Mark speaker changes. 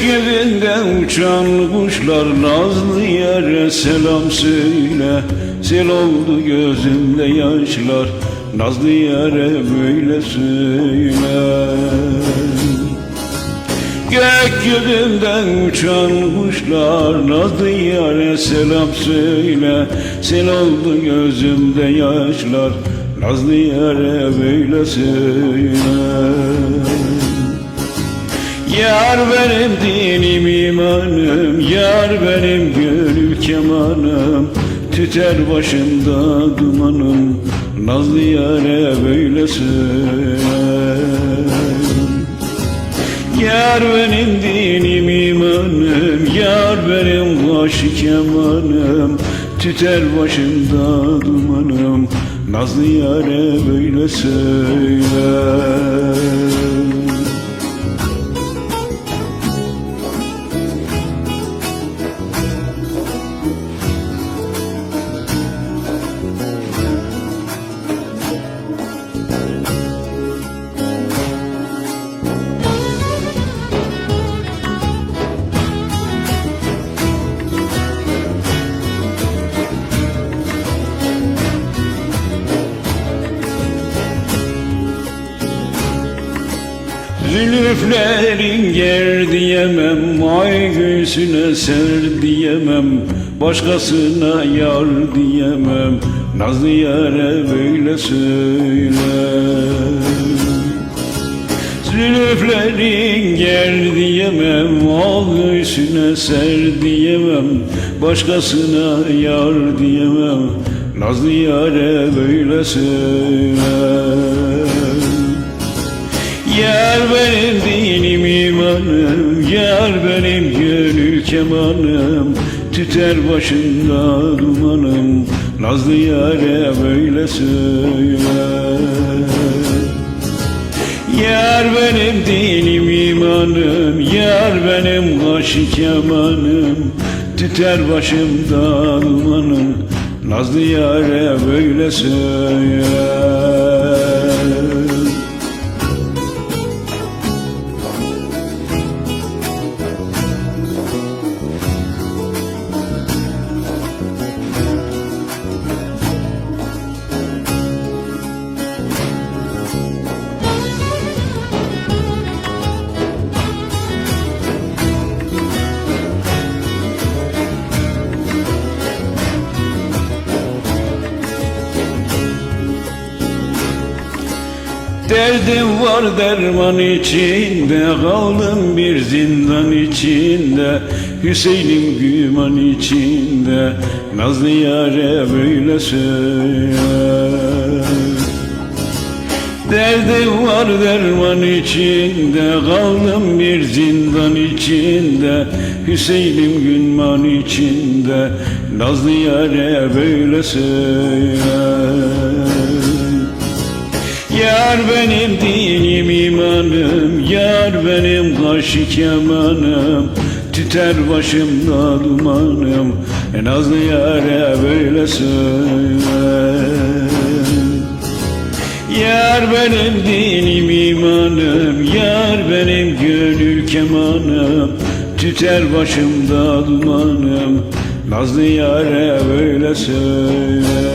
Speaker 1: Gökyüzünde uçan kuşlar nazlı yere selam söyle. Sel oldu gözümde yaşlar nazlı yere böyle söyle. Gökyüzünden uçan kuşlar nazlı yare selam söyle. Sel oldu gözümde yaşlar nazlı yare böyle söyle Yar benim dinim imanım Yar benim gönül kemanım. Tüter başımda dumanım Nazlı yare böyle Yar benim dinim imanım Yar benim başı kemanım. Tüter başımda dumanım Nazlı yare böyle söyle Zülüflerin ger diyemem Ay göğsüne ser diyemem Başkasına yar diyemem. Nazlı yare böyle söyle. Zülüflerin ger diyemem Al göğsüne ser diyemem Başkasına yar diyemem. Nazlı yare böyle söyle Yar benim dinim imanım. Yar benim gönül kemanım. Tüter başında dumanım. Nazlı yare böyle söyle Yar benim dinim imanım. Yar benim kaşı kemanım. Tüter başımda dumanım. Nazlı yare böyle söyle Derdim var derman içinde Kaldım bir zindan içinde Hüseyin'im güman içinde Nazlı yare böyle söyle Derdim var derman içinde Kaldım bir zindan içinde Hüseyin'im günman içinde Nazlı yare böyle söyle Yar benim dinim imanım Yar benim kaşı kemanım Tüter başımda dumanım En azlı yare böyle söyle Yar benim dinim imanım Yar benim gönül kemanım. Tüter başımda dumanım Nazlı yare böyle söyle